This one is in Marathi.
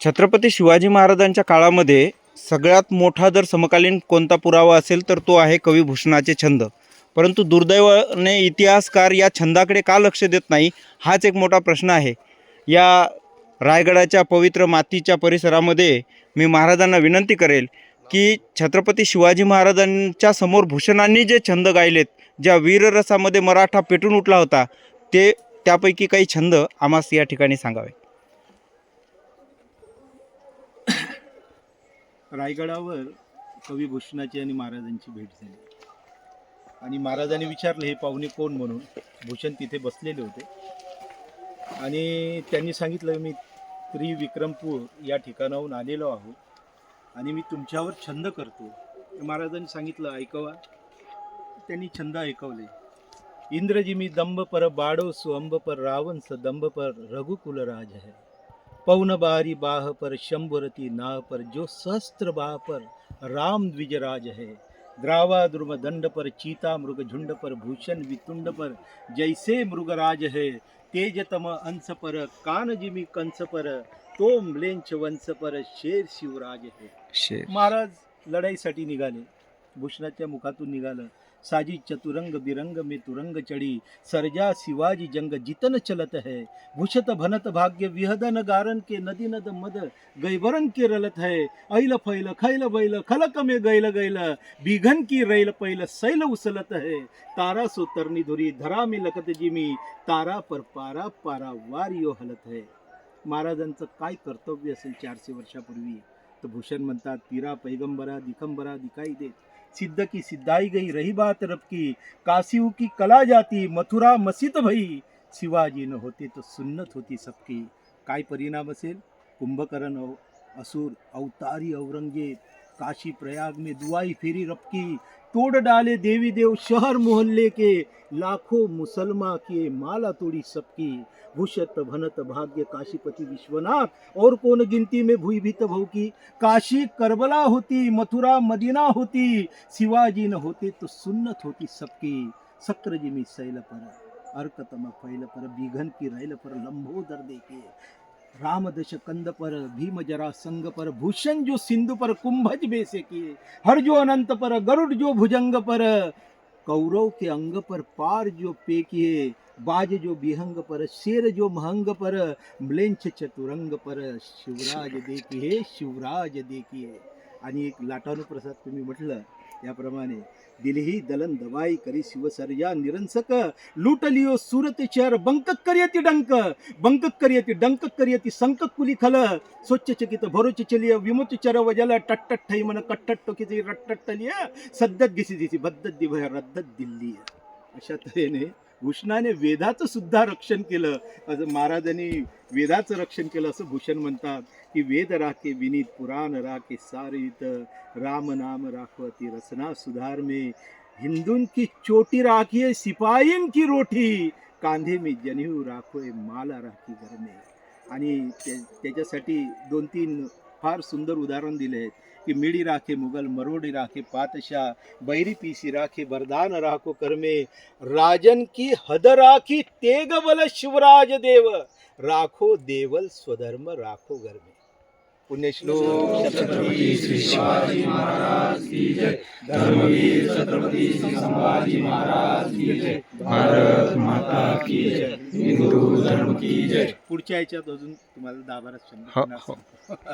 छत्रपती शिवाजी महाराजांच्या काळामध्ये सगळ्यात मोठा जर समकालीन कोणता पुरावा असेल तर तो आहे कविभूषणाचे छंद. परंतु दुर्दैवाने इतिहासकार या छंदाकडे का लक्ष देत नाही हाच एक मोठा प्रश्न आहे. या रायगडाच्या पवित्र मातीच्या परिसरामध्ये मी महाराजांना विनंती करेल की छत्रपती शिवाजी महाराजांच्या समोर भूषणांनी जे छंद गायलेत ज्या वीररसामध्ये मराठा पेटून उठला होता ते त्यापैकी काही छंद आम्हास या ठिकाणी सांगावे. रायगडावर कविभूषणाची आणि महाराजांची भेट झाली. आणि महाराजांनी विचारलं हे पाहुणे कोण म्हणून? भूषण तिथे बसलेले होते. आणि त्यांनी सांगितलं मी त्रिविक्रमपूर या ठिकाणाहून आलेलो आहोत आणि मी तुमच्यावर छंद करतो. महाराजांनी सांगितलं ऐकवा. त्यांनी छंद ऐकवले. इंद्रजी मी दंभ पर बाडो सुअंब पर रावण स दंभ पर रघुकुल राज है. पवन बारी बाह पर शंभुरती नाह पर जो सहस्त्र बाह पर राम द्विजराज है। द्रावा द्रुम दंड पर चीता मृग झुंड पर भूषण वितुंड पर जैसे मृगराज है तेजतम अंश पर कान जिमी कंस पर तो म्लेंच वंश पर शेर शिवराज है। महाराज लढाईसाठी निघाले भूषणाच्या मुखातून निघालं साजी चतुरंग बिरंग में तुरंग चढी सरजा शिवाजी जंग जितन चलत है। भूषत भनत भाग्य विहदन गारन के नदी नद मद गैबरन के रलत है। ऐल फैल खैल बैल खलक में गैल गैल बिघन की रैल पैल सैल उसलत है। तारा सो तरनी धुरी धरा में लखत जिमी तारा पर पारा पारा वारियो हलत है। महाराजांचं काय कर्तव्य असेल चारशे वर्षापूर्वी? तर भूषण म्हणतात तिरा पैगंबरा दिखंबरा दिखाई दे सिद्ध की सिद्धाई गई रही बात रब की। काशीव की कला जाती, मथुरा मसित भई। शिवाजी न होते तो सुन्नत होती सबकी। काय परिणाम असेल? कुंभकर्ण हो असुर, अवतारी, औरंगज़ेब। काशी प्रयाग में दुआई फेरी रबकी तोड़ डाले देवी देव शहर मोहल्ले के लाखों मुसलमा किए माला तोड़ी सबकी। भूषत भनत भाग्य काशीपति विश्वनाथ, और कौन गिनती में भूई भीत भव की? काशी करबला होती, मथुरा मदीना होती, शिवाजी न होते तो सुन्नत होती सबकी। सक्र जिमी सैल पर, अर्कतम फैल पर, बीघन की रैल पर, लंबोदर देखे। राम दश कंद पर भीम जरा संग पर भूषण जो सिंधु पर कुंभज बेसे किए हर जो अनंत पर गरुड़ जो भुजंग पर कौरव के अंग पर पार जो पे किए बाज जो बिहंग पर शेर जो महंग पर म्लेंछ चतुरंग पर शिवराज देखिए शिवराज देखिए आणि एक लाटानुप्रसाद तुम्ही म्हटलं याप्रमाणे दिलही दलन दवाई करी शिवसर्या निरंसक. लुटलियो सुरत शहर बंक करियती डंक. बंक करियती डंक करियती संक कुली खल. स्वच्छ चकित भरोच चलिय विमुत चर वजल टट्टट ठई मन कट्टट टोकीची रट्टटलिय सद्दत घिसी दिसी बद्दत दिभय रद्दत दिल्ली अशा तऱ्हेने भूषणाने वेदाचं सुद्धा रक्षण केलं. असं महाराजांनी वेदाचं रक्षण केलं असं भूषण म्हणतात की वेद राखे विनीत पुराण राखे सारित राम नाम राखवती रचना सुधार में हिंदून की चोटी राखिए सिपाहीन की रोटी. कांधे मी जनेऊ राखोय माला राखी गरमे आणि त्याच्यासाठी दोन तीन फार सुंदर उदाहरण दिले आहेत की मिडी राखे मुघल मरोडी राखे पातशाह बैरी पीसी राखे बरदान राखो कर्मे राजन की हद राखी तेग बल शिवराज देव राखो देवल स्वधर्म राखो घर में पुण्यश्लोक छत्रपती श्री शिवाजी महाराज की जय। धर्मवीर छत्रपती श्री संभाजी महाराज की जय। भारत माता की जय। हिंदू धर्म की जय। पुढच्या याच्यात अजून तुम्हाला दहा बारा.